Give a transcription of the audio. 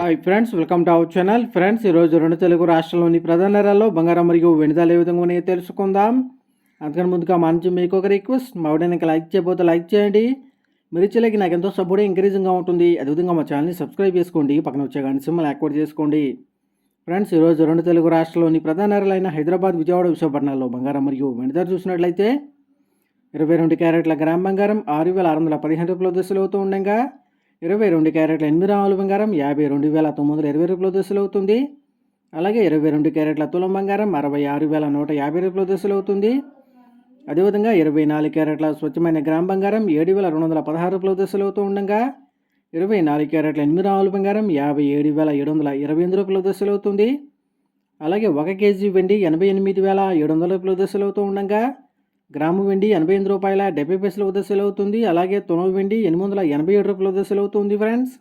Hi friends welcome to our channel. Friends ఈరోజు రెండు తెలుగు రాష్ట్రాల్లోని ప్రధాన నగరాల్లో బంగారం మరియు వెనుదల ఏ విధంగా ఉన్నాయో తెలుసుకుందాం. అందుకని ముందుగా మంచి మీకు ఒక రిక్వెస్ట్ మా వీడియోకి లైక్ చేయబోతే లైక్ చేయండి. మీరు ఇచ్చేలాగి నాకు ఎంతో సపోర్ట్ ఎంకరేజింగ్గా ఉంటుంది. అదేవిధంగా మా ఛానల్ని సబ్స్క్రైబ్ చేసుకోండి పక్కన వచ్చే కానీ సింబల్ యాక్టివేట్ చేసుకోండి. ఫ్రెండ్స్ ఈరోజు రెండు తెలుగు రాష్ట్రాల్లోని ప్రధాన నగరాలైన హైదరాబాద్ విజయవాడ విశాఖపట్నాల్లో బంగారం మరియు వెనుదల చూసినట్లయితే ఇరవై రెండు క్యారెట్ల గ్రామ్ బంగారం ఆరు వేల ఆరు వందల పదిహేను రూపాయల దశలు అవుతూ ఉండగా ఇరవై రెండు క్యారెట్ల ఎనిమిది రాముల బంగారం యాభై రెండు వేల తొమ్మిది వందల ఇరవై రూపాయల దశలు అవుతుంది. అలాగే ఇరవై రెండు క్యారెట్ల తులం బంగారం అరవై ఆరు వేల నూట యాభై రూపాయల దశలు అవుతుంది. అదేవిధంగా ఇరవై నాలుగు క్యారెట్ల స్వచ్ఛమైన గ్రామ్ బంగారం ఏడు వేల రెండు వందల పదహారు రూపాయల దశలు అవుతూ ఉండగా ఇరవై నాలుగు క్యారెట్ల ఎనిమిది రాముల బంగారం యాభై ఏడు వేల ఏడు వందల ఇరవై ఎనిమిది రూపాయల దశలు అవుతుంది. అలాగే ఒక కేజీ వెండి ఎనభై ఎనిమిది వేల ఏడు వందల రూపాయల దశలు అవుతూ ఉండగా గ్రాము వెండి ఎనభై ఎనిమిది రూపాయల డెబ్బై పైసల దశలు అవుతుంది. అలాగే తునవ వెండి ఎనిమిది వందల ఎనభై ఏడు రూపాయల దశలు అవుతుంది ఫ్రెండ్స్